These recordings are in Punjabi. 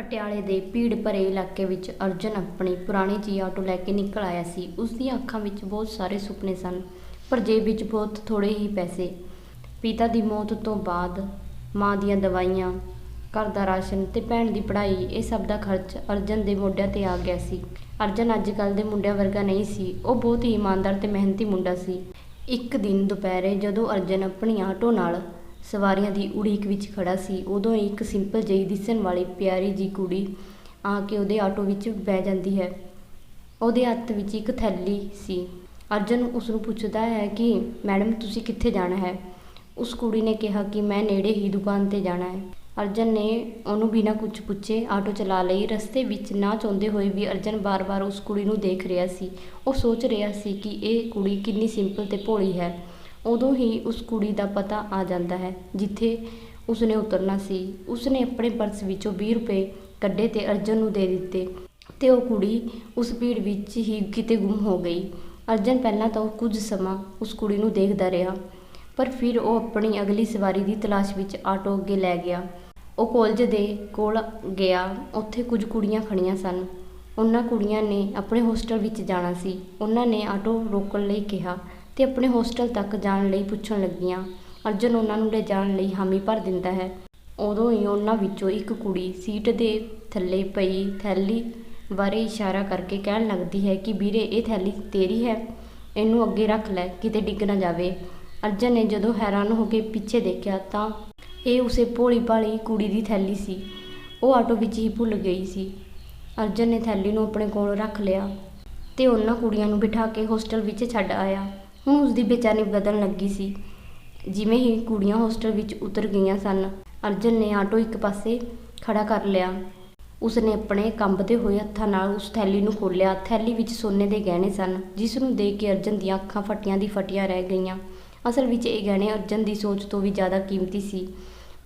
ਪਟਿਆਲੇ ਦੇ ਭੀੜ ਭਰੇ ਇਲਾਕੇ ਵਿੱਚ ਅਰਜਨ ਆਪਣੀ ਪੁਰਾਣੀ ਜੀ ਆਟੋ ਲੈ ਕੇ ਨਿਕਲ ਆਇਆ ਸੀ। ਉਸ ਦੀਆਂ ਅੱਖਾਂ ਵਿੱਚ ਬਹੁਤ ਸਾਰੇ ਸੁਪਨੇ ਸਨ, ਪਰ ਜੇਬ ਵਿੱਚ ਬਹੁਤ ਥੋੜੇ ਹੀ ਪੈਸੇ। ਪਿਤਾ ਦੀ ਮੌਤ ਤੋਂ ਬਾਅਦ ਮਾਂ ਦੀਆਂ ਦਵਾਈਆਂ, ਘਰ ਦਾ ਰਾਸ਼ਨ ਤੇ ਭੈਣ ਦੀ ਪੜ੍ਹਾਈ, ਇਹ ਸਭ ਦਾ ਖਰਚ ਅਰਜਨ ਦੇ ਮੋਢਿਆਂ ਤੇ ਆ ਗਿਆ ਸੀ। ਅਰਜਨ ਅੱਜ ਕੱਲ੍ਹ ਦੇ ਮੁੰਡਿਆਂ ਵਰਗਾ ਨਹੀਂ ਸੀ, ਉਹ ਬਹੁਤ ਹੀ ਇਮਾਨਦਾਰ ਤੇ ਮਿਹਨਤੀ ਮੁੰਡਾ ਸੀ। ਇੱਕ ਦਿਨ ਦੁਪਹਿਰੇ ਜਦੋਂ ਅਰਜਨ ਆਪਣੀ ਆਟੋ ਨਾਲ ਸਵਾਰੀਆਂ ਦੀ ਉਡੀਕ ਵਿੱਚ ਖੜ੍ਹਾ ਸੀ। ਉਦੋਂ ਹੀ ਇੱਕ ਸਿੰਪਲ ਜਿਹੀ ਦਿਸਣ ਵਾਲੀ ਪਿਆਰੀ ਜਿਹੀ ਕੁੜੀ ਆ ਕੇ ਉਹਦੇ ਆਟੋ ਵਿੱਚ ਬਹਿ ਜਾਂਦੀ ਹੈ। ਉਹਦੇ ਹੱਥ ਵਿੱਚ ਇੱਕ ਥੈਲੀ ਸੀ। ਅਰਜਨ ਉਸ ਨੂੰ ਪੁੱਛਦਾ ਹੈ ਕਿ, ਮੈਡਮ, ਤੁਸੀਂ ਕਿੱਥੇ ਜਾਣਾ ਹੈ? ਉਸ ਕੁੜੀ ਨੇ ਕਿਹਾ ਕਿ, ਮੈਂ ਨੇੜੇ ਹੀ ਦੁਕਾਨ ਤੇ ਜਾਣਾ ਹੈ। ਅਰਜਨ ਨੇ ਉਹਨੂੰ ਬਿਨਾਂ ਕੁਝ ਪੁੱਛੇ ਆਟੋ ਚਲਾ ਲਈ। ਰਸਤੇ ਵਿੱਚ ਨਾ ਚਾਹੁੰਦੇ ਹੋਏ ਵੀ ਅਰਜਨ ਬਾਰ-ਬਾਰ ਉਸ ਕੁੜੀ ਨੂੰ ਦੇਖ ਰਿਹਾ ਸੀ। ਉਹ ਸੋਚ ਰਿਹਾ ਸੀ ਕਿ ਇਹ ਕੁੜੀ ਕਿੰਨੀ ਸਿੰਪਲ ਤੇ ਭੋਲੀ ਹੈ। ਉਦੋਂ ਹੀ ਉਸ ਕੁੜੀ ਦਾ ਪਤਾ ਆ ਜਾਂਦਾ ਹੈ, ਜਿੱਥੇ ਉਸਨੇ ਉਤਰਨਾ ਸੀ। ਉਸਨੇ ਆਪਣੇ ਪਰਸ ਵਿੱਚੋਂ ਵੀਹ ਰੁਪਏ ਕੱਢੇ ਅਤੇ ਅਰਜਨ ਨੂੰ ਦੇ ਦਿੱਤੇ ਅਤੇ ਉਹ ਕੁੜੀ ਉਸ ਭੀੜ ਵਿੱਚ ਹੀ ਕਿਤੇ ਗੁੰਮ ਹੋ ਗਈ। ਅਰਜਨ ਪਹਿਲਾਂ ਤਾਂ ਕੁਝ ਸਮਾਂ ਉਸ ਕੁੜੀ ਨੂੰ ਦੇਖਦਾ ਰਿਹਾ, ਪਰ ਫਿਰ ਉਹ ਆਪਣੀ ਅਗਲੀ ਸਵਾਰੀ ਦੀ ਤਲਾਸ਼ ਵਿੱਚ ਆਟੋ ਅੱਗੇ ਲੈ ਗਿਆ। ਉਹ ਕਾਲਜ ਦੇ ਕੋਲ ਗਿਆ, ਉੱਥੇ ਕੁਝ ਕੁੜੀਆਂ ਖੜੀਆਂ ਸਨ। ਉਹਨਾਂ ਕੁੜੀਆਂ ਨੇ ਆਪਣੇ ਹੋਸਟਲ ਵਿੱਚ ਜਾਣਾ ਸੀ। ਉਹਨਾਂ ਨੇ ਆਟੋ ਰੋਕਣ ਲਈ ਕਿਹਾ ਅਤੇ ਆਪਣੇ ਹੋਸਟਲ ਤੱਕ ਜਾਣ ਲਈ ਪੁੱਛਣ ਲੱਗੀਆਂ। ਅਰਜਨ ਉਹਨਾਂ ਨੂੰ ਲਿਜਾਣ ਲਈ ਹਾਮੀ ਭਰ ਦਿੰਦਾ ਹੈ। ਉਦੋਂ ਹੀ ਉਹਨਾਂ ਵਿੱਚੋਂ ਇੱਕ ਕੁੜੀ ਸੀਟ ਦੇ ਥੱਲੇ ਪਈ ਥੈਲੀ ਬਾਰੇ ਇਸ਼ਾਰਾ ਕਰਕੇ ਕਹਿਣ ਲੱਗਦੀ ਹੈ ਕਿ, ਵੀਰੇ, ਇਹ ਥੈਲੀ ਤੇਰੀ ਹੈ। ਇਹਨੂੰ ਅੱਗੇ ਰੱਖ ਲੈ, ਕਿਤੇ ਡਿੱਗ ਨਾ ਜਾਵੇ। ਅਰਜਨ ਨੇ ਜਦੋਂ ਹੈਰਾਨ ਹੋ ਕੇ ਪਿੱਛੇ ਦੇਖਿਆ ਤਾਂ ਇਹ ਉਸੇ ਭੋਲੀ ਭਾਲੀ ਕੁੜੀ ਦੀ ਥੈਲੀ ਸੀ। ਉਹ ਆਟੋ ਵਿੱਚ ਹੀ ਭੁੱਲ ਗਈ ਸੀ। ਅਰਜਨ ਨੇ ਥੈਲੀ ਨੂੰ ਆਪਣੇ ਕੋਲ ਰੱਖ ਲਿਆ ਤੇ ਉਹਨਾਂ ਕੁੜੀਆਂ ਨੂੰ ਬਿਠਾ ਕੇ ਹੋਸਟਲ ਵਿੱਚ ਛੱਡ ਆਇਆ। ਹੁਣ ਉਸ ਦੀ ਬੇਚੈਨੀ ਵਧਣ ਲੱਗੀ ਸੀ। ਜਿਵੇਂ ਹੀ ਕੁੜੀਆਂ ਹੋਸਟਲ ਵਿੱਚ ਉਤਰ ਗਈਆਂ ਸਨ, ਅਰਜਨ ਨੇ ਆਟੋ ਇੱਕ ਪਾਸੇ ਖੜਾ ਕਰ ਲਿਆ। ਉਸ ਨੇ ਆਪਣੇ ਕੰਬਦੇ ਹੋਏ ਹੱਥਾਂ ਨਾਲ ਉਸ ਥੈਲੀ ਨੂੰ ਖੋਲ੍ਹਿਆ। ਥੈਲੀ ਵਿੱਚ ਸੋਨੇ ਦੇ ਗਹਿਣੇ ਸਨ, ਜਿਸ ਨੂੰ ਦੇਖ ਕੇ ਅਰਜਨ ਦੀਆਂ ਅੱਖਾਂ ਫਟੀਆਂ ਦੀ ਫਟੀਆਂ ਰਹਿ ਗਈਆਂ। ਅਸਲ ਵਿੱਚ ਇਹ ਗਹਿਣੇ ਅਰਜਨ ਦੀ ਸੋਚ ਤੋਂ ਵੀ ਜ਼ਿਆਦਾ ਕੀਮਤੀ ਸੀ।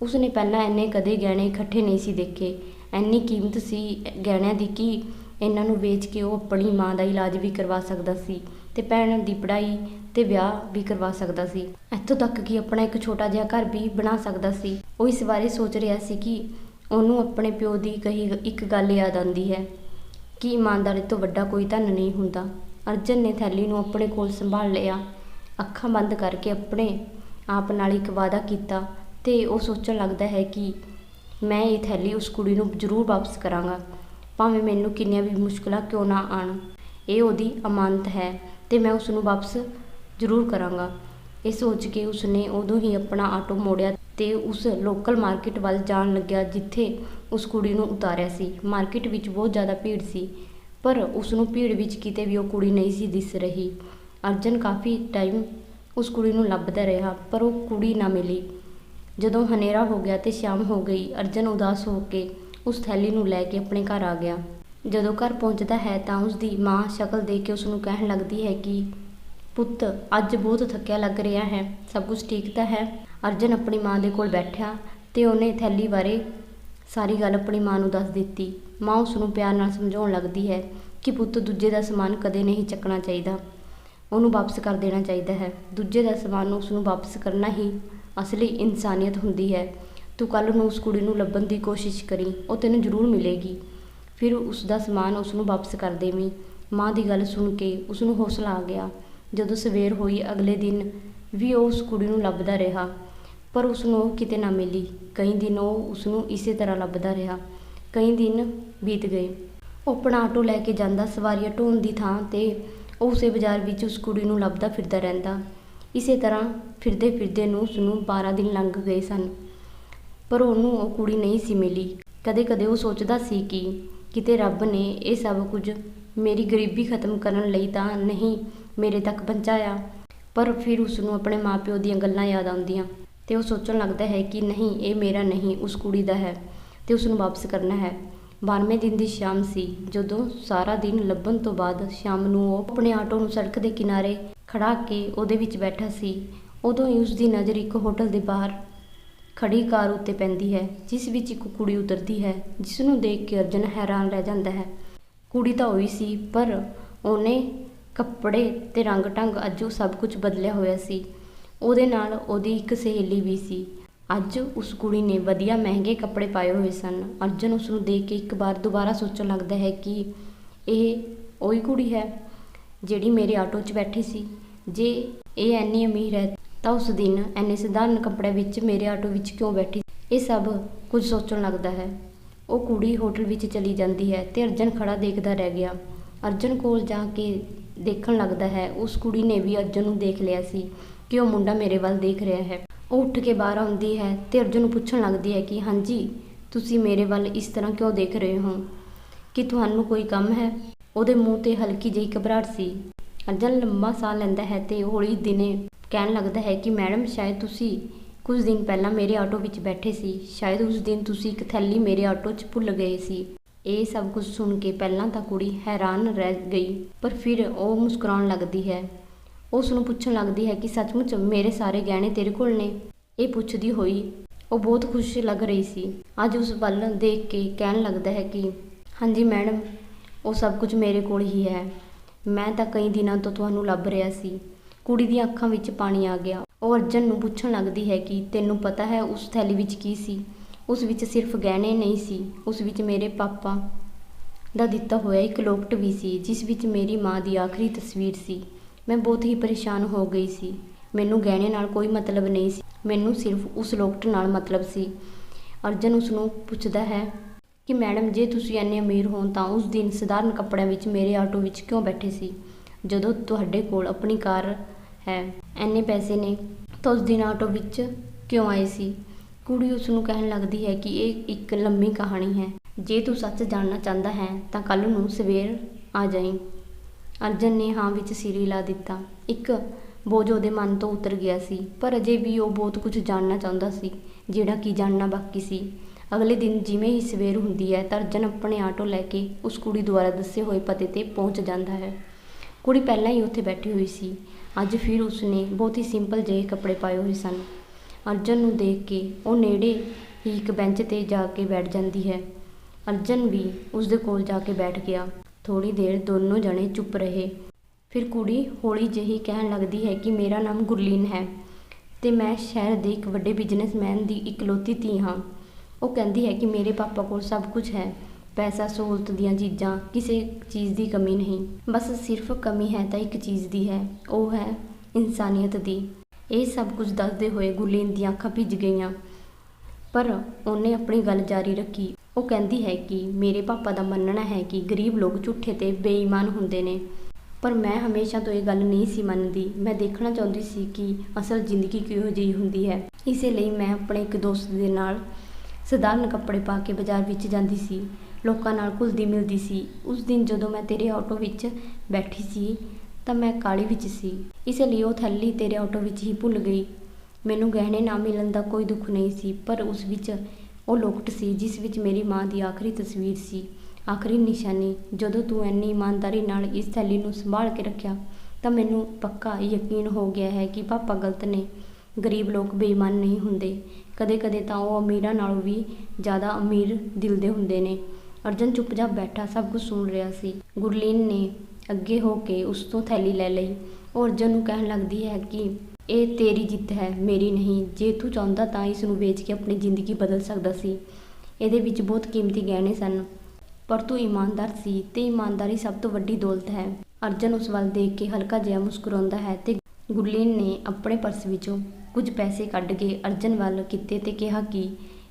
ਉਸਨੇ ਪਹਿਲਾਂ ਇੰਨੇ ਕਦੇ ਗਹਿਣੇ ਇਕੱਠੇ ਨਹੀਂ ਸੀ ਦੇਖੇ। ਇੰਨੀ ਕੀਮਤ ਸੀ ਗਹਿਣਿਆਂ ਦੀ ਕਿ ਇਹਨਾਂ ਨੂੰ ਵੇਚ ਕੇ ਉਹ ਆਪਣੀ ਮਾਂ ਦਾ ਇਲਾਜ ਵੀ ਕਰਵਾ ਸਕਦਾ ਸੀ। ਅਤੇ ਭੈਣ ਦੀ ਪੜ੍ਹਾਈ ਅਤੇ ਵਿਆਹ ਵੀ ਕਰਵਾ ਸਕਦਾ ਸੀ। ਇੱਥੋਂ ਤੱਕ ਕਿ ਆਪਣਾ ਇੱਕ ਛੋਟਾ ਜਿਹਾ ਘਰ ਵੀ ਬਣਾ ਸਕਦਾ ਸੀ। ਉਹ ਇਸ ਬਾਰੇ ਸੋਚ ਰਿਹਾ ਸੀ ਕਿ ਉਹਨੂੰ ਆਪਣੇ ਪਿਓ ਦੀ ਕਹੀ ਇੱਕ ਗੱਲ ਯਾਦ ਆਉਂਦੀ ਹੈ ਕਿ ਇਮਾਨਦਾਰੀ ਤੋਂ ਵੱਡਾ ਕੋਈ ਧਨ ਨਹੀਂ ਹੁੰਦਾ। ਅਰਜਨ ਨੇ ਥੈਲੀ ਨੂੰ ਆਪਣੇ ਕੋਲ ਸੰਭਾਲ ਲਿਆ। ਅੱਖਾਂ ਬੰਦ ਕਰਕੇ ਆਪਣੇ ਆਪ ਨਾਲ ਇੱਕ ਵਾਅਦਾ ਕੀਤਾ ਤੇ ਉਹ ਸੋਚਣ ਲੱਗਦਾ ਹੈ ਕਿ ਮੈਂ ਇਹ ਥੈਲੀ ਉਸ ਕੁੜੀ ਨੂੰ ਜ਼ਰੂਰ ਵਾਪਸ ਕਰਾਂਗਾ। ਭਾਵੇਂ ਮੈਨੂੰ ਕਿੰਨੀਆਂ ਵੀ ਮੁਸ਼ਕਲਾਂ ਕਿਉਂ ਨਾ ਆਣ ਇਹ ਉਹਦੀ ਅਮਾਨਤ ਹੈ। ਅਤੇ ਮੈਂ ਉਸ ਨੂੰ ਵਾਪਸ ਜ਼ਰੂਰ ਕਰਾਂਗਾ। ਇਹ ਸੋਚ ਕੇ ਉਸਨੇ ਉਦੋਂ ਹੀ ਆਪਣਾ ਆਟੋ ਮੋੜਿਆ ਅਤੇ ਉਸ ਲੋਕਲ ਮਾਰਕੀਟ ਵੱਲ ਜਾਣ ਲੱਗਿਆ, ਜਿੱਥੇ ਉਸ ਕੁੜੀ ਨੂੰ ਉਤਾਰਿਆ ਸੀ। ਮਾਰਕੀਟ ਵਿੱਚ ਬਹੁਤ ਜ਼ਿਆਦਾ ਭੀੜ ਸੀ, ਪਰ ਉਸ ਨੂੰ ਭੀੜ ਵਿੱਚ ਕਿਤੇ ਵੀ ਉਹ ਕੁੜੀ ਨਹੀਂ ਸੀ ਦਿਸ ਰਹੀ। ਅਰਜਨ ਕਾਫੀ ਟਾਈਮ ਉਸ ਕੁੜੀ ਨੂੰ ਲੱਭਦਾ ਰਿਹਾ, ਪਰ ਉਹ ਕੁੜੀ ਨਾ ਮਿਲੀ। ਜਦੋਂ ਹਨੇਰਾ ਹੋ ਗਿਆ ਤੇ ਸ਼ਾਮ ਹੋ ਗਈ, ਅਰਜਨ ਉਦਾਸ ਹੋ ਕੇ ਉਸ ਥੈਲੀ ਨੂੰ ਲੈ ਕੇ ਆਪਣੇ ਘਰ ਆ ਗਿਆ। ਜਦੋਂ ਘਰ ਪਹੁੰਚਦਾ ਹੈ ਤਾਂ ਉਸ ਦੀ ਮਾਂ ਸ਼ਕਲ ਦੇਖ ਕੇ ਉਸ ਨੂੰ ਕਹਿਣ ਲੱਗਦੀ ਹੈ ਕਿ, ਪੁੱਤ, ਅੱਜ ਬਹੁਤ ਥੱਕਿਆ ਲੱਗ ਰਿਹਾ ਹੈ। ਸਭ ਕੁਝ ਠੀਕ ਤਾਂ ਹੈ? ਅਰਜਨ ਆਪਣੀ ਮਾਂ ਦੇ ਕੋਲ ਬੈਠਿਆ ਤੇ ਉਹਨੇ ਥੈਲੀ ਬਾਰੇ ਸਾਰੀ ਗੱਲ ਆਪਣੀ ਮਾਂ ਨੂੰ ਦੱਸ ਦਿੱਤੀ। ਮਾਂ ਉਸ ਨੂੰ ਪਿਆਰ ਨਾਲ ਸਮਝਾਉਣ ਲੱਗਦੀ ਹੈ ਕਿ ਪੁੱਤ ਦੂਜੇ ਦਾ ਸਮਾਨ ਕਦੇ ਨਹੀਂ ਚੱਕਣਾ ਚਾਹੀਦਾ। ਉਹਨੂੰ ਵਾਪਸ ਕਰ ਦੇਣਾ ਚਾਹੀਦਾ ਹੈ। ਦੂਜੇ ਦਾ ਸਮਾਨ ਉਸ ਨੂੰ ਵਾਪਸ ਕਰਨਾ ਹੀ ਅਸਲੀ ਇਨਸਾਨੀਅਤ ਹੁੰਦੀ ਹੈ। ਤੂੰ ਕੱਲ ਨੂੰ ਉਸ ਕੁੜੀ ਨੂੰ ਲੱਭਣ ਦੀ ਕੋਸ਼ਿਸ਼ ਕਰੀ, ਉਹ ਤੈਨੂੰ ਜ਼ਰੂਰ ਮਿਲੇਗੀ। ਫਿਰ ਉਸ ਦਾ ਸਮਾਨ ਉਸ ਨੂੰ ਵਾਪਸ ਕਰ ਦੇਵੀਂ। ਮਾਂ ਦੀ ਗੱਲ ਸੁਣ ਕੇ ਉਸ ਨੂੰ ਹੌਸਲਾ ਆ ਗਿਆ। ਜਦੋਂ ਸਵੇਰ ਹੋਈ, ਅਗਲੇ ਦਿਨ ਵੀ ਉਹ ਉਸ ਕੁੜੀ ਨੂੰ ਲੱਭਦਾ ਰਿਹਾ, ਪਰ ਉਸ ਨੂੰ ਉਹ ਕਿਤੇ ਨਾ ਮਿਲੀ। ਕਈ ਦਿਨ ਉਹ ਉਸ ਨੂੰ ਇਸੇ ਤਰ੍ਹਾਂ ਲੱਭਦਾ ਰਿਹਾ। ਕਈ ਦਿਨ ਬੀਤ ਗਏ। ਉਹ ਆਪਣਾ ਆਟੋ ਲੈ ਕੇ ਜਾਂਦਾ, ਸਵਾਰੀਆਂ ਢੋਣ ਦੀ ਥਾਂ ਤੇ ਉਹ ਉਸੇ ਬਾਜ਼ਾਰ ਵਿੱਚ ਉਸ ਕੁੜੀ ਨੂੰ ਲੱਭਦਾ ਫਿਰਦਾ ਰਹਿੰਦਾ। ਇਸੇ ਤਰ੍ਹਾਂ ਫਿਰਦੇ ਫਿਰਦੇ ਨੂੰ ਉਸ ਨੂੰ 12 ਦਿਨ ਲੰਘ ਗਏ ਸਨ, ਪਰ ਉਹਨੂੰ ਉਹ ਕੁੜੀ ਨਹੀਂ ਸੀ ਮਿਲੀ। ਕਦੇ-ਕਦੇ ਉਹ ਸੋਚਦਾ ਸੀ ਕਿ ਕਿਤੇ ਰੱਬ ਨੇ ਇਹ ਸਭ ਕੁਝ ਮੇਰੀ ਗਰੀਬੀ ਖਤਮ ਕਰਨ ਲਈ ਤਾਂ ਨਹੀਂ ਮੇਰੇ ਤੱਕ ਪਹੁੰਚਾਇਆ, ਪਰ ਫਿਰ ਉਸ ਨੂੰ ਆਪਣੇ ਮਾਪਿਓ ਦੀਆਂ ਗੱਲਾਂ ਯਾਦ ਆਉਂਦੀਆਂ ਤੇ ਉਹ ਸੋਚਣ ਲੱਗਦਾ ਹੈ ਕਿ ਨਹੀਂ, ਇਹ ਮੇਰਾ ਨਹੀਂ, ਉਸ ਕੁੜੀ ਦਾ ਹੈ ਤੇ ਉਸ ਨੂੰ ਵਾਪਸ ਕਰਨਾ ਹੈ। 12ਵੇਂ ਦਿਨ ਦੀ ਸ਼ਾਮ ਸੀ, ਜਦੋਂ ਸਾਰਾ ਦਿਨ ਲੱਭਣ ਤੋਂ ਬਾਅਦ ਸ਼ਾਮ ਨੂੰ ਉਹ ਆਪਣੇ ਆਟੋ ਨੂੰ ਸੜਕ ਦੇ ਕਿਨਾਰੇ ਖੜਾ ਕੇ ਉਹਦੇ ਵਿੱਚ ਬੈਠਾ ਸੀ। ਉਦੋਂ ਹੀ ਉਸ ਦੀ ਨਜ਼ਰ ਇੱਕ ਹੋਟਲ ਦੇ ਬਾਹਰ ਖੜੀ ਕਾਰ ਉੱਤੇ ਪੈਂਦੀ ਹੈ, ਜਿਸ ਵਿੱਚ ਇੱਕ ਕੁੜੀ ਉਤਰਦੀ ਹੈ ਜਿਸ ਨੂੰ ਦੇਖ ਕੇ ਅਰਜਨ ਹੈਰਾਨ ਰਹਿ ਜਾਂਦਾ ਹੈ। ਕੁੜੀ ਤਾਂ ਉਹੀ ਸੀ, ਪਰ ਉਹਨੇ ਕੱਪੜੇ ਤੇ ਰੰਗ ਢੰਗ ਅੱਜ ਸਭ ਕੁਝ ਬਦਲਿਆ ਹੋਇਆ ਸੀ। ਉਹਦੇ ਨਾਲ ਉਹਦੀ ਇੱਕ ਸਹੇਲੀ ਵੀ ਸੀ। ਅੱਜ ਉਸ ਕੁੜੀ ਨੇ ਵਧੀਆ ਮਹਿੰਗੇ ਕੱਪੜੇ ਪਾਏ ਹੋਏ ਸਨ। ਅਰਜਨ ਉਸ ਨੂੰ ਦੇਖ ਕੇ ਇੱਕ ਵਾਰ ਦੁਬਾਰਾ ਸੋਚਣ ਲੱਗਦਾ ਹੈ ਕਿ ਇਹ ਉਹੀ ਕੁੜੀ ਹੈ ਜਿਹੜੀ ਮੇਰੇ ਆਟੋ 'ਚ ਬੈਠੀ ਸੀ। ਜੇ ਇਹ ਐਨੀ ਅਮੀਰ ਹੈ ਤਾਂ ਉਸ ਦਿਨ ਐਨੇ ਸਧਾਰਨ ਕੱਪੜਿਆਂ ਵਿੱਚ ਮੇਰੇ ਆਟੋ ਵਿੱਚ ਕਿਉਂ ਬੈਠੀ? ਇਹ ਸਭ ਕੁਝ ਸੋਚਣ ਲੱਗਦਾ ਹੈ। ਉਹ ਕੁੜੀ ਹੋਟਲ ਵਿੱਚ ਚਲੀ ਜਾਂਦੀ ਹੈ ਤੇ ਅਰਜਨ ਖੜਾ ਦੇਖਦਾ ਰਹਿ ਗਿਆ। ਅਰਜਨ ਕੋਲ ਜਾ ਕੇ ਦੇਖਣ ਲੱਗਦਾ ਹੈ, ਉਸ ਕੁੜੀ ਨੇ ਵੀ ਅਰਜਨ ਨੂੰ ਦੇਖ ਲਿਆ ਸੀ ਕਿ ਉਹ ਮੁੰਡਾ ਮੇਰੇ ਵੱਲ ਦੇਖ ਰਿਹਾ ਹੈ। ਉਹ ਉੱਠ ਕੇ ਬਾਹਰ ਆਉਂਦੀ ਹੈ ਤੇ ਅਰਜਨ ਨੂੰ ਪੁੱਛਣ ਲੱਗਦੀ ਹੈ ਕਿ, ਹਾਂਜੀ, ਤੁਸੀਂ ਮੇਰੇ ਵੱਲ ਇਸ ਤਰ੍ਹਾਂ ਕਿਉਂ ਦੇਖ ਰਹੇ ਹੋ? ਕਿ ਤੁਹਾਨੂੰ ਕੋਈ ਕੰਮ ਹੈ? ਉਹਦੇ ਮੂੰਹ ਤੇ ਹਲਕੀ ਜਿਹੀ ਘਬਰਾਹਟ ਸੀ। ਅਰਜਨ ਲੰਬਾ ਸਾਹ ਲੈਂਦਾ ਹੈ ਤੇ ਹੌਲੀ ਦਿਨੇ ਕਹਿਣ ਲੱਗਦਾ ਹੈ ਕਿ ਮੈਡਮ, ਸ਼ਾਇਦ ਤੁਸੀਂ ਕੁਝ ਦਿਨ ਪਹਿਲਾਂ ਮੇਰੇ ਆਟੋ ਵਿੱਚ ਬੈਠੇ ਸੀ। ਸ਼ਾਇਦ ਉਸ ਦਿਨ ਤੁਸੀਂ ਇੱਕ ਥੈਲੀ ਮੇਰੇ ਆਟੋ 'ਚ ਭੁੱਲ ਗਏ ਸੀ। ਇਹ ਸਭ ਕੁਝ ਸੁਣ ਕੇ ਪਹਿਲਾਂ ਤਾਂ ਕੁੜੀ ਹੈਰਾਨ ਰਹਿ ਗਈ, ਪਰ ਫਿਰ ਉਹ ਮੁਸਕਰਾਉਣ ਲੱਗਦੀ ਹੈ। ਉਸ ਨੂੰ ਪੁੱਛਣ ਲੱਗਦੀ ਹੈ ਕਿ ਸੱਚਮੁੱਚ ਮੇਰੇ ਸਾਰੇ ਗਹਿਣੇ ਤੇਰੇ ਕੋਲ ਨੇ? ਇਹ ਪੁੱਛਦੀ ਹੋਈ ਉਹ ਬਹੁਤ ਖੁਸ਼ ਲੱਗ ਰਹੀ ਸੀ। ਅੱਜ ਉਸ ਵੱਲ ਦੇਖ ਕੇ ਕਹਿਣ ਲੱਗਦਾ ਹੈ ਕਿ ਹਾਂਜੀ ਮੈਡਮ, ਉਹ ਸਭ ਕੁਝ ਮੇਰੇ ਕੋਲ ਹੀ ਹੈ। ਮੈਂ ਤਾਂ ਕਈ ਦਿਨਾਂ ਤੋਂ ਤੁਹਾਨੂੰ ਲੱਭ ਰਿਹਾ ਸੀ। ਕੁੜੀ ਦੀਆਂ ਅੱਖਾਂ ਵਿੱਚ ਪਾਣੀ ਆ ਗਿਆ। ਉਹ ਅਰਜਨ ਨੂੰ ਪੁੱਛਣ ਲੱਗਦੀ ਹੈ ਕਿ ਤੈਨੂੰ ਪਤਾ ਹੈ ਉਸ ਥੈਲੀ ਵਿੱਚ ਕੀ ਸੀ? ਉਸ ਵਿੱਚ ਸਿਰਫ ਗਹਿਣੇ ਨਹੀਂ ਸੀ। ਉਸ ਵਿੱਚ ਮੇਰੇ ਪਾਪਾ ਦਾ ਦਿੱਤਾ ਹੋਇਆ ਇੱਕ ਲੋਕਟ ਵੀ ਸੀ, ਜਿਸ ਵਿੱਚ ਮੇਰੀ ਮਾਂ ਦੀ ਆਖਰੀ ਤਸਵੀਰ ਸੀ। ਮੈਂ ਬਹੁਤ ਹੀ ਪਰੇਸ਼ਾਨ ਹੋ ਗਈ ਸੀ। ਮੈਨੂੰ ਗਹਿਣੇ ਨਾਲ ਕੋਈ ਮਤਲਬ ਨਹੀਂ ਸੀ। ਮੈਨੂੰ ਸਿਰਫ ਉਸ ਲੋਕਟ ਨਾਲ ਮਤਲਬ ਸੀ। ਅਰਜਨ ਉਸ ਨੂੰ ਪੁੱਛਦਾ ਹੈ ਕਿ ਮੈਡਮ, ਜੇ ਤੁਸੀਂ ਇੰਨੇ ਅਮੀਰ ਹੋ ਤਾਂ ਉਸ ਦਿਨ ਸਧਾਰਨ ਕੱਪੜਿਆਂ ਵਿੱਚ ਮੇਰੇ ਆਟੋ ਵਿੱਚ ਕਿਉਂ ਬੈਠੇ ਸੀ? ਜਦੋਂ ਤੁਹਾਡੇ ਕੋਲ ਆਪਣੀ ਕਾਰ ਹੈ, ਇੰਨੇ ਪੈਸੇ ਨੇ, ਤਾਂ ਉਸ ਦਿਨ ਆਟੋ ਵਿੱਚ ਕਿਉਂ ਆਏ ਸੀ? ਕੁੜੀ ਉਸ ਨੂੰ ਕਹਿਣ ਲੱਗਦੀ ਹੈ ਕਿ ਇਹ ਇੱਕ ਲੰਮੀ ਕਹਾਣੀ ਹੈ। ਜੇ ਤੂੰ ਸੱਚ ਜਾਣਨਾ ਚਾਹੁੰਦਾ ਹੈ, ਤਾਂ ਕੱਲ ਨੂੰ ਸਵੇਰ ਆ ਜਾਈਂ। ਅਰਜਨ ਨੇ ਹਾਂ ਵਿੱਚ ਸਿਰ ਹਿਲਾ ਦਿੱਤਾ। ਇੱਕ ਬੋਝ ਉਹਦੇ ਮਨ ਤੋਂ ਉਤਰ ਗਿਆ ਸੀ, ਪਰ ਅਜੇ ਵੀ ਉਹ ਬਹੁਤ ਕੁਝ ਜਾਣਨਾ ਚਾਹੁੰਦਾ ਸੀ, ਜਿਹੜਾ ਕਿ ਜਾਣਨਾ ਬਾਕੀ ਸੀ। ਅਗਲੇ ਦਿਨ ਜਿਵੇਂ ਹੀ ਸਵੇਰ ਹੁੰਦੀ ਹੈ ਤਾਂ ਅਰਜਨ ਆਪਣੇ ਆਟੋ ਲੈ ਕੇ ਉਸ ਕੁੜੀ ਦੁਆਰਾ ਦੱਸੇ ਹੋਏ ਪਤੇ ਤੇ ਪਹੁੰਚ ਜਾਂਦਾ ਹੈ। ਕੁੜੀ ਪਹਿਲਾਂ ਹੀ ਉੱਥੇ ਬੈਠੀ ਹੋਈ ਸੀ। ਅੱਜ ਫਿਰ ਉਸਨੇ ਬਹੁਤ ਹੀ ਸਿੰਪਲ ਜਿਹੇ ਕੱਪੜੇ ਪਾਏ ਹੋਏ ਸਨ। ਅਰਜਨ ਨੂੰ ਦੇਖ ਕੇ ਉਹ ਨੇੜੇ ਹੀ ਇੱਕ ਬੈਂਚ ਤੇ ਜਾ ਕੇ ਬੈਠ ਜਾਂਦੀ ਹੈ। ਅਰਜਨ ਵੀ ਉਸ ਦੇ ਕੋਲ ਜਾ ਕੇ ਬੈਠ ਗਿਆ। ਥੋੜੀ ਦੇਰ ਦੋਨੋਂ ਜਣੇ ਚੁੱਪ ਰਹੇ। ਫਿਰ ਕੁੜੀ ਹੌਲੀ ਜਿਹੀ ਕਹਿਣ ਲੱਗਦੀ ਹੈ ਕਿ ਮੇਰਾ ਨਾਮ ਗੁਰਲੀਨ ਹੈ ਤੇ ਮੈਂ ਸ਼ਹਿਰ ਦੇ ਇੱਕ ਵੱਡੇ ਬਿਜ਼ਨਸਮੈਨ ਦੀ ਇਕਲੌਤੀ ਧੀ ਹਾਂ। ਉਹ ਕਹਿੰਦੀ ਹੈ ਕਿ ਮੇਰੇ ਪਾਪਾ ਕੋਲ ਸਭ ਕੁਝ ਹੈ। ਪੈਸਾ, ਸਹੂਲਤ ਦੀਆਂ ਚੀਜ਼ਾਂ, ਕਿਸੇ ਚੀਜ਼ ਦੀ ਕਮੀ ਨਹੀਂ। ਬਸ ਸਿਰਫ ਕਮੀ ਹੈ ਤਾਂ ਇੱਕ ਚੀਜ਼ ਦੀ ਹੈ, ਉਹ ਹੈ ਇਨਸਾਨੀਅਤ ਦੀ। ਇਹ ਸਭ ਕੁਝ ਦੱਸਦੇ ਹੋਏ ਗੁਰਲੀਨ ਦੀਆਂ ਅੱਖਾਂ ਭਿੱਜ ਗਈਆਂ। ਪਰ ਉਹਨੇ ਆਪਣੀ ਗੱਲ ਜਾਰੀ ਰੱਖੀ। ਉਹ ਕਹਿੰਦੀ ਹੈ ਕਿ ਮੇਰੇ ਪਾਪਾ ਦਾ ਮੰਨਣਾ ਹੈ ਕਿ ਗਰੀਬ ਲੋਕ ਝੂਠੇ ਤੇ ਬੇਈਮਾਨ ਹੁੰਦੇ ਨੇ। ਪਰ ਮੈਂ ਹਮੇਸ਼ਾ ਤੋਂ ਇਹ ਗੱਲ ਨਹੀਂ ਸੀ ਮੰਨਦੀ। ਮੈਂ ਦੇਖਣਾ ਚਾਹੁੰਦੀ ਸੀ ਕਿ ਅਸਲ ਜ਼ਿੰਦਗੀ ਕਿਹੋ ਜਿਹੀ ਹੁੰਦੀ ਹੈ। ਇਸੇ ਲਈ ਮੈਂ ਆਪਣੇ ਇੱਕ ਦੋਸਤ ਦੇ ਨਾਲ ਸਧਾਰਨ ਕੱਪੜੇ ਪਾ ਕੇ ਬਾਜ਼ਾਰ ਵਿੱਚ ਜਾਂਦੀ ਸੀ। ਲੋਕਾਂ ਨਾਲ ਘੁਲਦੀ ਮਿਲਦੀ ਸੀ। ਉਸ ਦਿਨ ਜਦੋਂ ਮੈਂ ਤੇਰੇ ਆਟੋ ਵਿੱਚ ਬੈਠੀ ਸੀ, ਤਾਂ ਮੈਂ ਕਾਹਲੀ ਵਿੱਚ ਸੀ। ਇਸ ਲਈ ਉਹ ਥੈਲੀ ਤੇਰੇ ਆਟੋ ਵਿੱਚ ਹੀ ਭੁੱਲ ਗਈ। ਮੈਨੂੰ ਗਹਿਣੇ ਨਾ ਮਿਲਣ ਦਾ ਕੋਈ ਦੁੱਖ ਨਹੀਂ ਸੀ, ਪਰ ਉਸ ਵਿੱਚ ਉਹ ਲੋਕਟ ਸੀ, ਜਿਸ ਵਿੱਚ ਮੇਰੀ ਮਾਂ ਦੀ ਆਖਰੀ ਤਸਵੀਰ ਸੀ। ਆਖਰੀ ਨਿਸ਼ਾਨੀ, ਜਦੋਂ ਤੂੰ ਇੰਨੀ ਇਮਾਨਦਾਰੀ ਨਾਲ ਇਸ ਥੈਲੀ ਨੂੰ ਸੰਭਾਲ ਕੇ ਰੱਖਿਆ, ਤਾਂ ਮੈਨੂੰ ਪੱਕਾ ਯਕੀਨ ਹੋ ਗਿਆ ਹੈ ਕਿ ਪਾਪਾ ਗਲਤ ਨੇ। ਗਰੀਬ ਲੋਕ ਬੇਈਮਾਨ ਨਹੀਂ ਹੁੰਦੇ। ਕਦੇ-ਕਦੇ ਤਾਂ ਉਹ ਅਮੀਰਾਂ ਨਾਲੋਂ ਵੀ ਜ਼ਿਆਦਾ ਅਮੀਰ ਦਿਲ ਦੇ ਹੁੰਦੇ ਨੇ। ਅਰਜਨ ਚੁੱਪਚਾਪ ਬੈਠਾ, ਸਭ ਕੁਝ ਸੁਣ ਰਿਹਾ ਸੀ। ਗੁਰਲੀਨ ਨੇ ਅੱਗੇ ਹੋ ਕੇ ਉਸ ਤੋਂ ਥੈਲੀ ਲੈ ਲਈ। ਉਹ ਅਰਜਨ ਨੂੰ ਕਹਿਣ ਲੱਗਦੀ ਹੈ ਕਿ ਇਹ ਤੇਰੀ ਜਿੱਤ ਹੈ, ਮੇਰੀ ਨਹੀਂ। ਜੇ ਤੂੰ ਚਾਹੁੰਦਾ ਤਾਂ ਇਸ ਨੂੰ ਵੇਚ ਕੇ ਆਪਣੀ ਜ਼ਿੰਦਗੀ ਬਦਲ ਸਕਦਾ ਸੀ। ਇਹਦੇ ਵਿੱਚ ਬਹੁਤ ਕੀਮਤੀ ਗਹਿਣੇ ਸਨ। ਪਰ ਤੂੰ ਇਮਾਨਦਾਰ ਸੀ ਤੇ ਇਮਾਨਦਾਰੀ ਸਭ ਤੋਂ ਵੱਡੀ ਦੌਲਤ ਹੈ। ਅਰਜਨ ਉਸ ਵੱਲ ਦੇਖ ਕੇ ਹਲਕਾ ਜਿਹਾ ਮੁਸਕਰਾਉਂਦਾ ਹੈ ਤੇ ਗੁਰਲੀਨ ਨੇ ਆਪਣੇ ਪਰਸ ਵਿੱਚੋਂ ਕੁਝ ਪੈਸੇ ਕੱਢ ਕੇ ਅਰਜਨ ਵੱਲ ਕੀਤੇ ਤੇ ਕਿਹਾ ਕਿ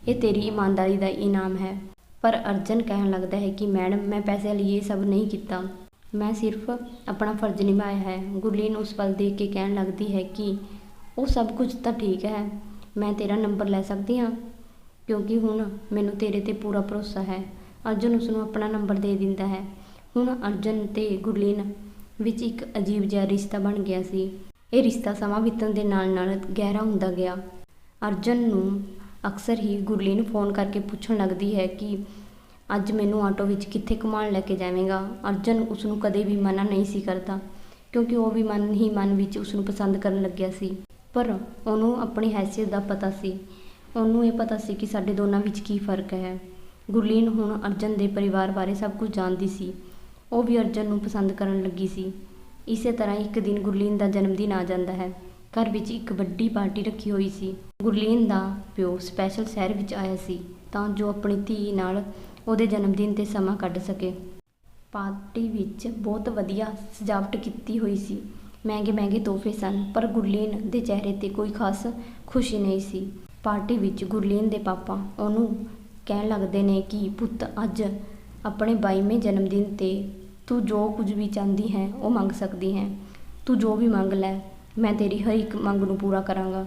ਇਹ ਤੇਰੀ ਇਮਾਨਦਾਰੀ ਦਾ ਇਨਾਮ ਹੈ। ਪਰ ਅਰਜਨ ਕਹਿਣ ਲੱਗਦਾ ਹੈ ਕਿ ਮੈਡਮ, ਮੈਂ ਪੈਸੇ ਲਈ ਇਹ ਸਭ ਨਹੀਂ ਕੀਤਾ। ਮੈਂ ਸਿਰਫ ਆਪਣਾ ਫਰਜ਼ ਨਿਭਾਇਆ ਹੈ। ਗੁਰਲੀਨ ਉਸ ਵੱਲ ਦੇਖ ਕੇ ਕਹਿਣ ਲੱਗਦੀ ਹੈ ਕਿ ਉਹ ਸਭ ਕੁਝ ਤਾਂ ਠੀਕ ਹੈ। ਮੈਂ ਤੇਰਾ ਨੰਬਰ ਲੈ ਸਕਦੀ ਹਾਂ? ਕਿਉਂਕਿ ਹੁਣ ਮੈਨੂੰ ਤੇਰੇ ਤੇ ਪੂਰਾ ਭਰੋਸਾ ਹੈ। ਅਰਜਨ ਉਸ ਨੂੰ ਆਪਣਾ ਨੰਬਰ ਦੇ ਦਿੰਦਾ ਹੈ। ਹੁਣ ਅਰਜਨ ਤੇ ਗੁਰਲੀਨ ਵਿੱਚ ਇੱਕ ਅਜੀਬ ਜਿਹਾ ਰਿਸ਼ਤਾ ਬਣ ਗਿਆ ਸੀ। ਇਹ ਰਿਸ਼ਤਾ ਸਮਾਂ ਬੀਤਣ ਦੇ ਨਾਲ ਨਾਲ ਗਹਿਰਾ ਹੁੰਦਾ ਗਿਆ। ਅਰਜਨ ਨੂੰ ਅਕਸਰ ਹੀ ਗੁਰਲੀਨ ਫੋਨ ਕਰਕੇ ਪੁੱਛਣ ਲੱਗਦੀ ਹੈ ਕਿ ਅੱਜ ਮੈਨੂੰ ਆਟੋ ਵਿੱਚ ਕਿੱਥੇ ਘੁਮਾਉਣ ਲੈ ਕੇ ਜਾਵੇਂਗਾ? ਅਰਜਨ ਉਸ ਨੂੰ ਕਦੇ ਵੀ ਮਨਾ ਨਹੀਂ ਸੀ ਕਰਦਾ, ਕਿਉਂਕਿ ਉਹ ਵੀ ਮਨ ਹੀ ਮਨ ਵਿੱਚ ਉਸ ਨੂੰ ਪਸੰਦ ਕਰਨ ਲੱਗਿਆ ਸੀ। ਪਰ ਉਹਨੂੰ ਆਪਣੀ ਹੈਸੀਅਤ ਦਾ ਪਤਾ ਸੀ। ਉਹਨੂੰ ਇਹ ਪਤਾ ਸੀ ਕਿ ਸਾਡੇ ਦੋਨਾਂ ਵਿੱਚ ਕੀ ਫ਼ਰਕ ਹੈ। ਗੁਰਲੀਨ ਹੁਣ ਅਰਜਨ ਦੇ ਪਰਿਵਾਰ ਬਾਰੇ ਸਭ ਕੁਝ ਜਾਣਦੀ ਸੀ। ਉਹ ਵੀ ਅਰਜਨ ਨੂੰ ਪਸੰਦ ਕਰਨ ਲੱਗੀ ਸੀ। ਇਸੇ ਤਰ੍ਹਾਂ ਇੱਕ ਦਿਨ ਗੁਰਲੀਨ ਦਾ ਜਨਮ ਦਿਨ ਆ ਜਾਂਦਾ ਹੈ। ਘਰ ਵਿੱਚ ਇੱਕ ਵੱਡੀ ਪਾਰਟੀ ਰੱਖੀ ਹੋਈ ਸੀ। ਗੁਰਲੀਨ ਦਾ ਪਿਓ ਸਪੈਸ਼ਲ ਸ਼ਹਿਰ ਵਿੱਚ ਆਇਆ ਸੀ ਤਾਂ ਜੋ ਆਪਣੀ ਧੀ ਨਾਲ ਉਹਦੇ ਜਨਮ ਦਿਨ ਤੇ ਸਮਾਂ ਕੱਢ ਸਕੇ। ਪਾਰਟੀ ਵਿੱਚ ਬਹੁਤ ਵਧੀਆ ਸਜਾਵਟ ਕੀਤੀ ਹੋਈ ਸੀ। ਮਹਿੰਗੇ ਮਹਿੰਗੇ ਤੋਹਫੇ ਸਨ, ਪਰ ਗੁਰਲੀਨ ਦੇ ਚਿਹਰੇ ਤੇ ਕੋਈ ਖਾਸ ਖੁਸ਼ੀ ਨਹੀਂ ਸੀ। ਪਾਰਟੀ ਵਿੱਚ ਗੁਰਲੀਨ ਦੇ ਪਾਪਾ ਉਹਨੂੰ ਕਹਿਣ ਲੱਗਦੇ ਨੇ ਕਿ ਪੁੱਤ, ਅੱਜ ਆਪਣੇ 22ਵੇਂ ਜਨਮ ਦਿਨ ਤੇ ਤੂੰ ਜੋ ਕੁਝ ਵੀ ਚਾਹੁੰਦੀ ਹੈ, ਉਹ ਮੰਗ ਸਕਦੀ ਹੈ। ਤੂੰ ਜੋ ਵੀ ਮੰਗ ਲੈ, ਮੈਂ ਤੇਰੀ ਹਰ ਇੱਕ ਮੰਗ ਨੂੰ ਪੂਰਾ ਕਰਾਂਗਾ।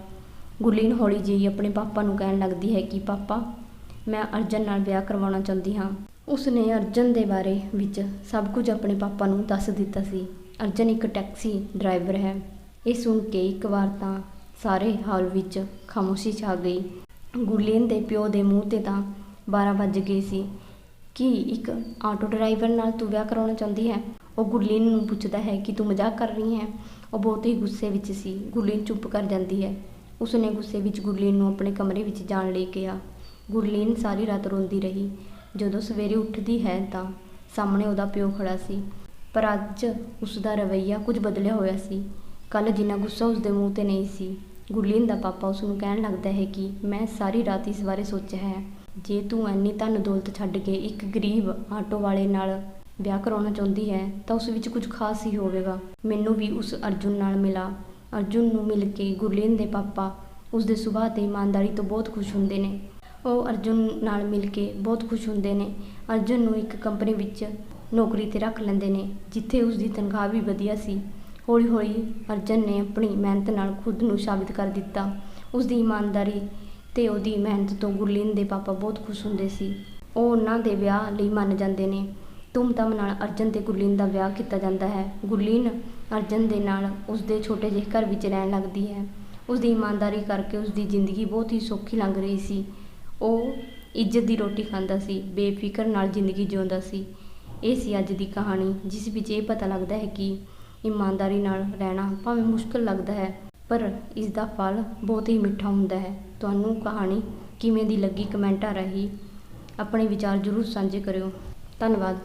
ਗੁਰਲੀਨ ਹੌਲੀ ਜਿਹੀ ਆਪਣੇ ਪਾਪਾ ਨੂੰ ਕਹਿਣ ਲੱਗਦੀ ਹੈ ਕਿ, ਪਾਪਾ, ਮੈਂ ਅਰਜਨ ਨਾਲ ਵਿਆਹ ਕਰਵਾਉਣਾ ਚਾਹੁੰਦੀ ਹਾਂ। ਉਸ ਨੇ ਅਰਜਨ ਦੇ ਬਾਰੇ ਵਿੱਚ ਸਭ ਕੁਝ ਆਪਣੇ ਪਾਪਾ ਨੂੰ ਦੱਸ ਦਿੱਤਾ ਸੀ। ਅਰਜਨ ਇੱਕ ਟੈਕਸੀ ਡਰਾਈਵਰ ਹੈ। ਇਹ ਸੁਣ ਕੇ ਇੱਕ ਵਾਰ ਤਾਂ ਸਾਰੇ ਹਾਲ ਵਿੱਚ ਖਾਮੋਸ਼ੀ ਛਾ ਗਈ। ਗੁਰਲੀਨ ਦੇ ਪਿਓ ਦੇ ਮੂੰਹ ਤੇ ਤਾਂ 12 ਵੱਜ ਗਏ ਸੀ। ਕਿ ਇੱਕ ਆਟੋ ਡਰਾਈਵਰ ਨਾਲ ਤੂੰ ਵਿਆਹ ਕਰਾਉਣਾ ਚਾਹੁੰਦੀ ਹੈ? ਉਹ ਗੁਰਲੀਨ ਨੂੰ ਪੁੱਛਦਾ ਹੈ ਕਿ ਤੂੰ ਮਜ਼ਾਕ ਕਰ ਰਹੀ ਹੈ? ਉਹ ਬਹੁਤ ਹੀ ਗੁੱਸੇ ਵਿੱਚ ਸੀ। ਗੁਰਲੀਨ ਚੁੱਪ ਕਰ ਜਾਂਦੀ ਹੈ। ਉਸ ਨੇ ਗੁੱਸੇ ਵਿੱਚ ਗੁਰਲੀਨ ਨੂੰ ਆਪਣੇ ਕਮਰੇ ਵਿੱਚ ਜਾਣ ਲਈ ਕਿਹਾ। ਗੁਰਲੀਨ ਸਾਰੀ ਰਾਤ ਰੋਂਦੀ ਰਹੀ। ਜਦੋਂ ਸਵੇਰੇ ਉੱਠਦੀ ਹੈ ਤਾਂ ਸਾਹਮਣੇ ਉਹਦਾ ਪਿਓ ਖੜਾ ਸੀ। ਪਰ ਅੱਜ ਉਸ ਦਾ ਰਵੱਈਆ ਕੁਝ ਬਦਲਿਆ ਹੋਇਆ ਸੀ। ਕੱਲ ਜਿੰਨਾ ਗੁੱਸਾ ਉਸ ਦੇ ਮੂੰਹ ਤੇ ਨਹੀਂ ਸੀ। ਗੁਰਲੀਨ ਦਾ ਪਾਪਾ ਉਸ ਨੂੰ ਕਹਿਣ ਲੱਗਦਾ ਹੈ ਕਿ ਮੈਂ ਸਾਰੀ ਰਾਤ ਇਸ ਬਾਰੇ ਸੋਚਿਆ ਹੈ। ਜੇ ਤੂੰ ਇੰਨੀ ਧਨ ਦੌਲਤ ਛੱਡ ਕੇ ਇੱਕ ਗਰੀਬ ਆਟੋ ਵਾਲੇ ਨਾਲ ਵਿਆਹ ਕਰਾਉਣਾ ਚਾਹੁੰਦੀ ਹੈ, ਤਾਂ ਉਸ ਵਿੱਚ ਕੁਝ ਖਾਸ ਹੀ ਹੋਵੇਗਾ। ਮੈਨੂੰ ਵੀ ਉਸ ਅਰਜੁਨ ਨਾਲ ਮਿਲਾ। ਅਰਜੁਨ ਨੂੰ ਮਿਲ ਕੇ ਗੁਰਲੀਨ ਦੇ ਪਾਪਾ ਉਸ ਦੇ ਸੁਭਾਅ ਤੇ ਇਮਾਨਦਾਰੀ ਤੋਂ ਬਹੁਤ ਖੁਸ਼ ਹੁੰਦੇ ਨੇ। ਉਹ ਅਰਜੁਨ ਨਾਲ ਮਿਲ ਕੇ ਬਹੁਤ ਖੁਸ਼ ਹੁੰਦੇ ਨੇ। ਅਰਜੁਨ ਨੂੰ ਇੱਕ ਕੰਪਨੀ ਵਿੱਚ ਨੌਕਰੀ ਤੇ ਰੱਖ ਲੈਂਦੇ ਨੇ, ਜਿੱਥੇ ਉਸ ਦੀ ਤਨਖਾਹ ਵੀ ਵਧੀਆ ਸੀ। ਹੌਲੀ ਹੌਲੀ ਅਰਜਨ ਨੇ ਆਪਣੀ ਮਿਹਨਤ ਨਾਲ ਖੁਦ ਨੂੰ ਸਾਬਿਤ ਕਰ ਦਿੱਤਾ। ਉਸ ਦੀ ਇਮਾਨਦਾਰੀ ਤੇ ਉਹਦੀ ਮਿਹਨਤ ਤੋਂ ਗੁਰਲੀਨ ਦੇ ਪਾਪਾ ਬਹੁਤ ਖੁਸ਼ ਹੁੰਦੇ ਸੀ। ਉਹ ਉਹਨਾਂ ਦੇ ਵਿਆਹ ਲਈ ਮੰਨ ਜਾਂਦੇ ਨੇ। ਧੂਮਧਾਮ ਨਾਲ ਅਰਜਨ ਤੇ ਗੁਰਲੀਨ ਦਾ ਵਿਆਹ ਕੀਤਾ ਜਾਂਦਾ ਹੈ। ਗੁਰਲੀਨ ਅਰਜਨ ਦੇ ਨਾਲ ਉਸਦੇ ਛੋਟੇ ਜਿਹੇ ਘਰ ਵਿੱਚ ਰਹਿਣ ਲੱਗਦੀ ਹੈ। ਉਸਦੀ ਇਮਾਨਦਾਰੀ ਕਰਕੇ ਉਸਦੀ ਜ਼ਿੰਦਗੀ ਬਹੁਤ ਹੀ ਸੌਖੀ ਲੰਘ ਰਹੀ ਸੀ। ਉਹ ਇੱਜ਼ਤ ਦੀ ਰੋਟੀ ਖਾਂਦਾ ਸੀ, ਬੇਫਿਕਰ ਨਾਲ ਜ਼ਿੰਦਗੀ ਜਿਉਂਦਾ ਸੀ। ਇਹ ਸੀ ਅੱਜ ਦੀ ਕਹਾਣੀ, ਜਿਸ ਵਿੱਚ ਇਹ ਪਤਾ ਲੱਗਦਾ ਹੈ ਕਿ ਇਮਾਨਦਾਰੀ ਨਾਲ ਰਹਿਣਾ ਭਾਵੇਂ ਮੁਸ਼ਕਲ ਲੱਗਦਾ ਹੈ, ਪਰ ਇਸ ਦਾ ਫਲ ਬਹੁਤ ਹੀ ਮਿੱਠਾ ਹੁੰਦਾ ਹੈ। ਤੁਹਾਨੂੰ ਕਹਾਣੀ ਕਿਵੇਂ ਦੀ ਲੱਗੀ ਕਮੈਂਟਾਂ ਰਾਹੀਂ ਆਪਣੇ ਵਿਚਾਰ ਜ਼ਰੂਰ ਸਾਂਝੇ ਕਰਿਓ। ਧੰਨਵਾਦ।